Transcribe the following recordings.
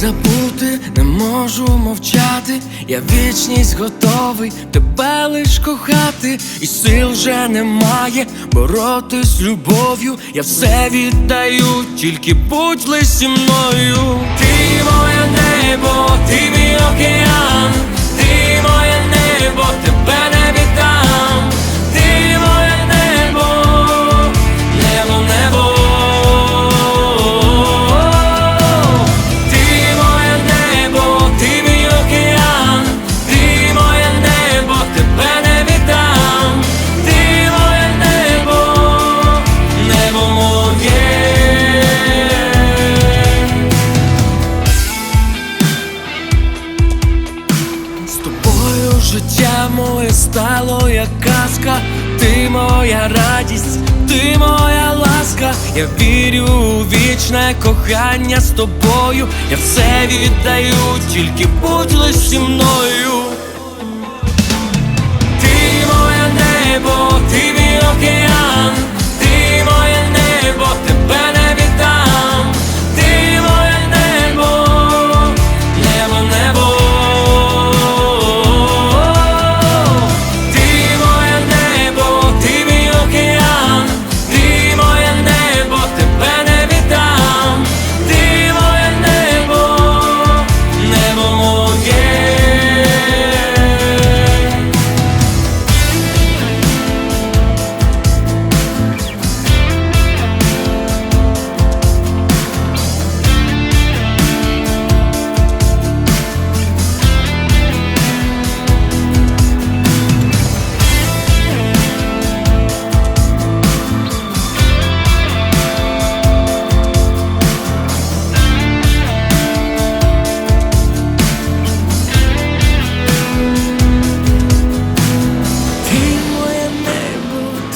забути, не можу мовчати. Я вічність готовий тебе лиш кохати, і сил вже немає боротись любов'ю. Я все віддаю, тільки будь лиш зі мною. Ти моє життя моє стало як казка, ти моя радість, ти моя ласка, я вірю у вічне кохання з тобою, я все віддаю, тільки будь лиш зі мною. Ти моє небо, ти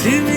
Se me